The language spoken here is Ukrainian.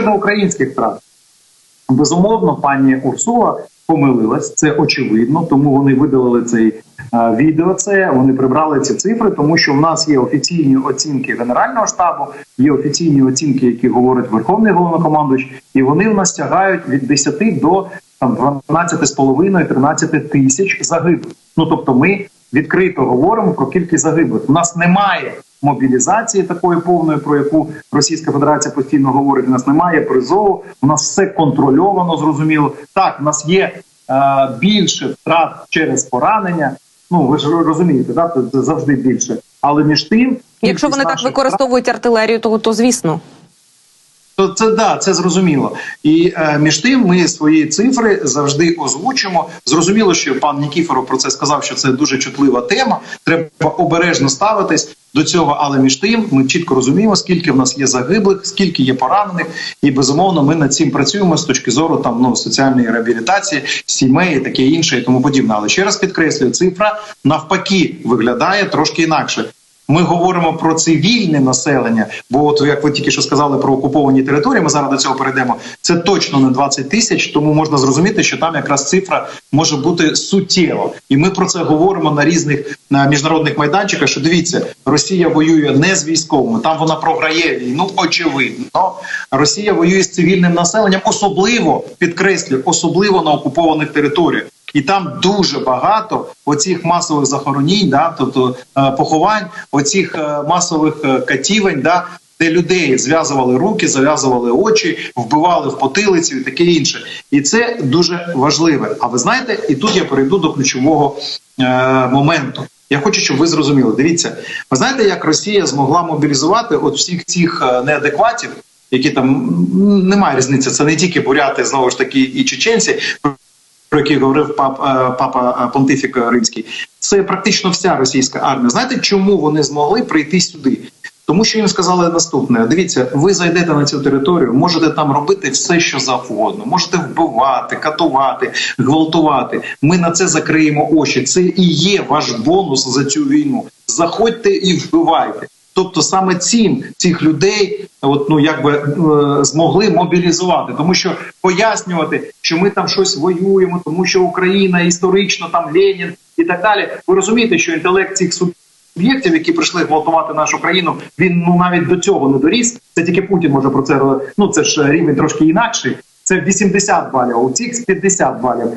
щодо українських втрат, безумовно, пані Урсула помилилась, це очевидно, тому вони видалили цей е, відео. Це вони прибрали ці цифри, тому що в нас є офіційні оцінки Генерального штабу, є офіційні оцінки, які говорить Верховний головнокомандуюч, і вони в нас тягають від 10 до там 12,5-13 тисяч загиблих. Ну тобто, ми відкрито говоримо про кількість загиблих. У нас немає мобілізації такої повної, про яку Російська Федерація постійно говорить. У нас немає призову. У нас все контрольовано. Зрозуміло. Так, у нас є е, більше втрат через поранення. Ну ви ж розумієте, да? це завжди більше. Але між тим, Якщо вони так використовують втрат- артилерію, то, то звісно. То це да, це зрозуміло. І е, між тим ми свої цифри завжди озвучимо. Зрозуміло, що пан Нікіфоров про це сказав, що це дуже чутлива тема. Треба обережно ставитись до цього. Але між тим ми чітко розуміємо, скільки в нас є загиблих, скільки є поранених, і безумовно ми над цим працюємо з точки зору там ну соціальної реабілітації, сімей, таке інше, і тому подібне. Але ще раз підкреслюю, цифра навпаки виглядає трошки інакше. Ми говоримо про цивільне населення, бо от як ви тільки що сказали про окуповані території, ми зараз до цього перейдемо. Це точно не 20 тисяч, тому можна зрозуміти, що там якраз цифра може бути суттєва. І ми про це говоримо на різних на міжнародних майданчиках. Що дивіться, Росія воює не з військовими, там вона програє війну. Очевидно, Росія воює з цивільним населенням, особливо підкреслюю, особливо на окупованих територіях. І там дуже багато оцих масових захоронінь, да, тобто е, поховань, оцих е, масових е, катівень, да, де людей зв'язували руки, зав'язували очі, вбивали в потилицю і таке інше. І це дуже важливе. А ви знаєте, і тут я перейду до ключового е, моменту. Я хочу, щоб ви зрозуміли. Дивіться, ви знаєте, як Росія змогла мобілізувати от всіх цих неадекватів, які там немає різниці. Це не тільки буряти, знову ж таки, і чеченці про який говорив пап, е, папа е, Понтифік Римський, це практично вся російська армія. Знаєте, чому вони змогли прийти сюди? Тому що їм сказали наступне: дивіться, ви зайдете на цю територію, можете там робити все, що завгодно, можете вбивати, катувати, гвалтувати. Ми на це закриємо очі. Це і є ваш бонус за цю війну. Заходьте і вбивайте. Тобто саме цим цих людей, от ну якби е, змогли мобілізувати, тому що пояснювати, що ми там щось воюємо, тому що Україна історично там Ленін і так далі. Ви розумієте, що інтелект цих суб'єктів, які прийшли гвалтувати нашу країну, він ну навіть до цього не доріс. Це тільки Путін може про це ну це ж рівень трошки інакший. Це 80 балів, а у цих 50 балів.